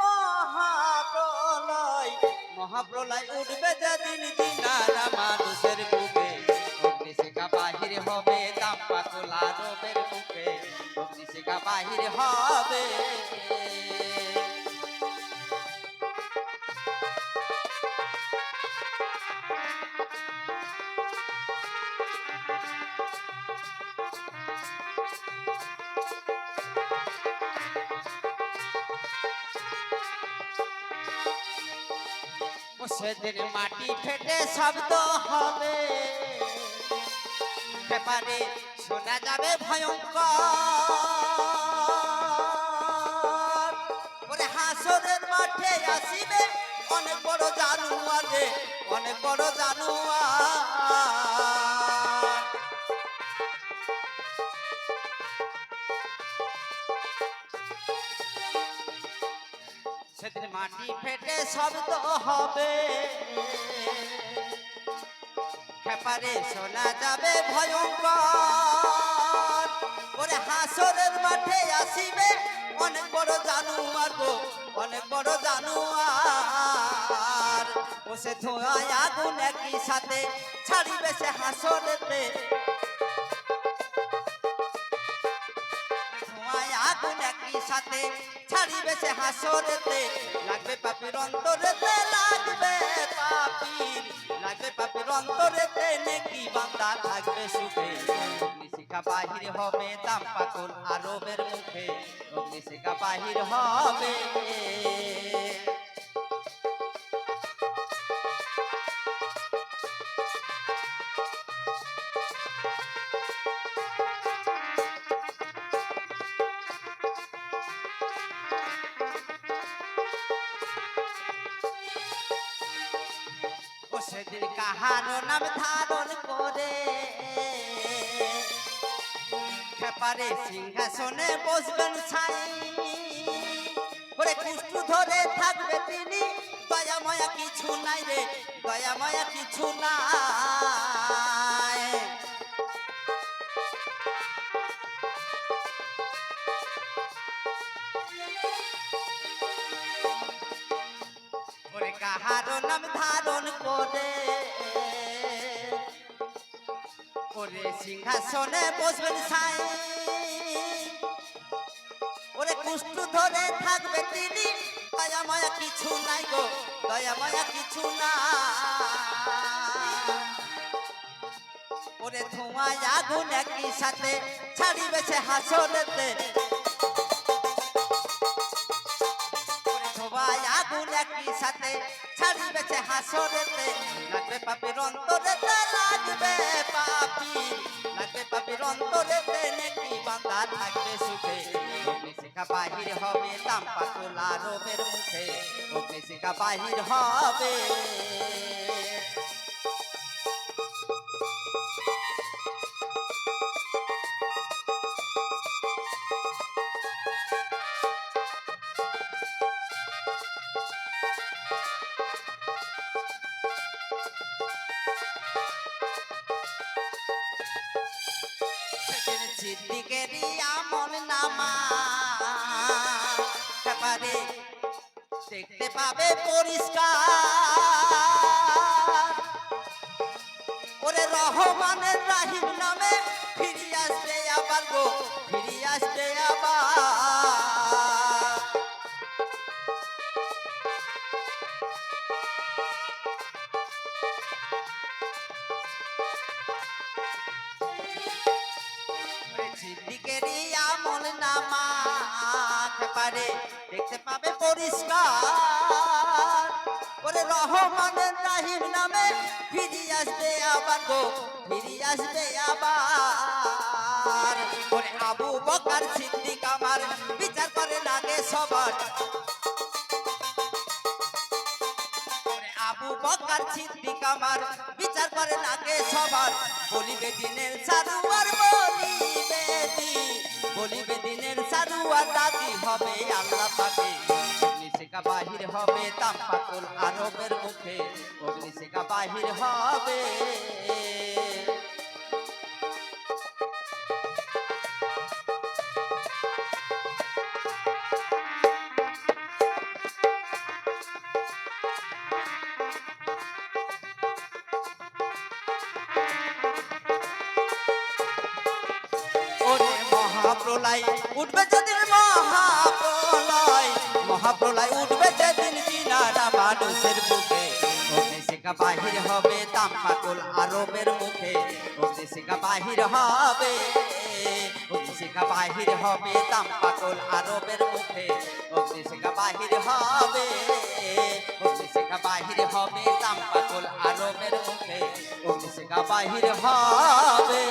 মহাপ্রলয় মহাপ্রলয় উঠবে যেদিন দিনারা মানুষের বুকে। অগ্নিশিখা বাহির হবে দাম্পা তোলা রবের মুখে অগ্নিশিখা বাহির হবে। সেদিন মাটি ফেটে শব্দ হবে। ব্যাপারে শোনা যাবে ভয়ঙ্কর। ওরে হাসরের মাঠে আসিবে, অনেক বড় জানুয়ারে, অনেক বড় জানুয়ার। সেদিন মাটি ফেটে শব্দ হবে। খেপারে শোনা যাবে ভয়ঙ্কর। ওরে হাসরের মাঠে আসিবে অনেক বড় জানুয়ার গো অনেক বড় জানুয়ার। ও সে ধোঁয়ায় আগুন একই সাথে ছাড়িবে সে হাসরেতে ধোঁয়ায় আগুন একই সাথে ছাড়িবে সে হাসরেতে। লাগবে পাপির অন্তরেতে, লাগবে পাপির। লাগবে পাপির অন্তরেতে নেকি বান্দা থাকবে সুখে। অগ্নিশিখা বাহির হবে দাম আরবের মুখে। অগ্নিশিখা বাহির হবে। ও কাহারো নাম ধারণ করে। খেপারে সিংহাসনে বসবেন ছাই। করে কুষ্টু ধরে থাকবে তিনি। দয়া ময়া কিছু নাই রে দয়া ময়া কিছু নাই। কাহার নাম ধারণ করে। ওরে সিংহাসনে বসবেন সাই। ওরে কুষ্ঠ ধরে থাকবে তিনি। দয়া মায়া কিছু নাই গো দয়া মায়া কিছু না। ওরে ধোঁয়ায় আগুন একই সাথে ছাড়িবে সে হাসরেতে। সবাই আগুন একই সাথে ছাড়িবে সে হাসরেতে। লাগবে পাপির অন্তরেতে লাগবে পাপি। লাগবে পাপির অন্তরেতে নেকি বান্দা থাকবে সুখে। অগ্নিশিখা বাহির হবে দাম পাতলা রোগের মুখে। অগ্নিশিখা বাহির হবে। ব্যাপারে দেখতে পাবে পরিষ্কার। ওরে রহমানের রাহিম নামে ফিরিয়ে আসবে আবার গো ফিরে আসবে আবার পারে দেখতে পাবে পরিষ্কার। ওরে রাহিম নামে ফিরে আসবে আবার গো, ফিরে আসবে আবার। ওরে আবু বকার সিদ্দিক আমার বিচার করে লাগে সবার। আবু বকার সিদ্দিক আমার বিচার করে লাগে সবার। বলিবে দিনের সারুয়ার রাজি হবে আল্লাহ পাকে। অগ্নিশিখা বাহির হবে তাম পাতল আরবের মুখে। অগ্নিশিখা বাহির হবে। মহাপ্রলয়, উঠবে যেদিন মহাপ্রলয়। মহাপ্রলয় উঠবে যেদিন বিনারা মানুষের বুকে অগ্নিশিখা বাহির হবে দাম পাগল আরবের মুখে। অগ্নিশিখা বাহির হবে। অগ্নিশিখা বাহির হবে দাম পাগল আরবের মুখে। অগ্নিশিখা বাহির হবে। অগ্নিশিখা বাহির হবে দাম পাগল আরবের মুখে। অগ্নিশিখা বাহির হবে।